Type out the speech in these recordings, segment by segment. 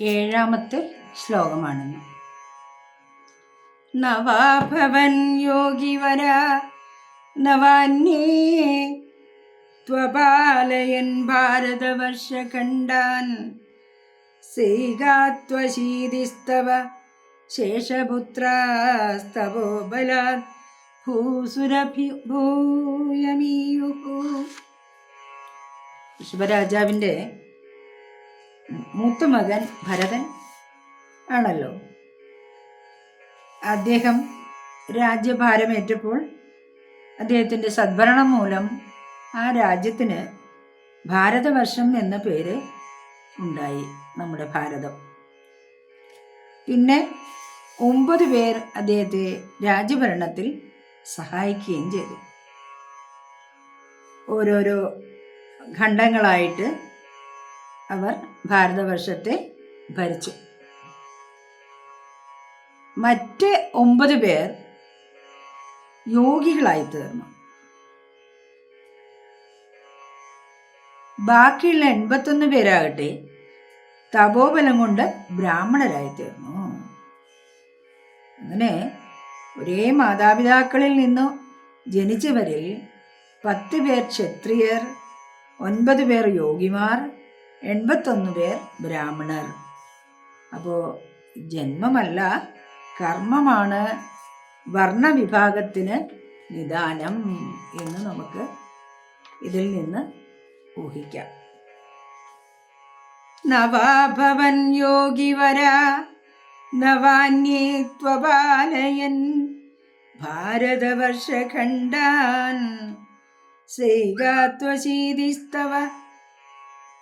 ഏഴാമത്തെ ശ്ലോകമാണെന്ന് നവാഭവൻ യോഗിവര നവാന്യേ ത്വപാലയൻ ഭാരതവർഷഖണ്ഡാൻ സൈകാത്വശീതിസ്തവ ശേഷപുത്രാസ്തവോ ബലാ ഭൂസുരഭി ഋഷഭരാജാവിന്റെ മൂത്ത മകൻ ഭരതൻ ആണല്ലോ. അദ്ദേഹം രാജ്യഭാരമേറ്റപ്പോൾ അദ്ദേഹത്തിന്റെ സദ്ഭരണം മൂലം ആ രാജ്യത്തിന് ഭാരതവർഷം എന്ന പേര് ഉണ്ടായി നമ്മുടെ ഭാരതം. പിന്നെ ഒമ്പത് പേർ അദ്ദേഹത്തെ രാജ്യഭരണത്തിൽ സഹായിക്കുകയും ചെയ്തു. ഓരോരോ ഖണ്ഡങ്ങളായിട്ട് അവർ ഭാരതവർഷത്തെ ഭരിച്ചു. മറ്റ് ഒമ്പത് പേർ യോഗികളായി തീർന്നു. ബാക്കിയുള്ള എൺപത്തൊന്ന് പേരാകട്ടെ തപോബലം കൊണ്ട് ബ്രാഹ്മണരായി തീർന്നു. അങ്ങനെ ഒരേ മാതാപിതാക്കളിൽ നിന്നു ജനിച്ചവരിൽ പത്ത് പേർ ക്ഷത്രിയർ ഒൻപത് പേർ യോഗിമാർ എൺപത്തൊന്ന് പേർ ബ്രാഹ്മണർ. അപ്പോൾ ജന്മമല്ല കർമ്മമാണ് വർണവിഭാഗത്തിന് നിദാനം എന്ന് നമുക്ക് ഇതിൽ നിന്ന് ഊഹിക്കാം. നവാഭവൻ യോഗിവര നവാന്യേ ത്വപാലയൻ ഭാരതവർഷഖണ്ഡാൻ സൈകാത്വശീതിസ്തവ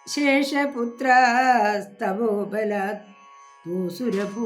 ശേഷപുത്രാസ്തവോ ബലാത് ഭൂസുരഭൂയമീയുഹു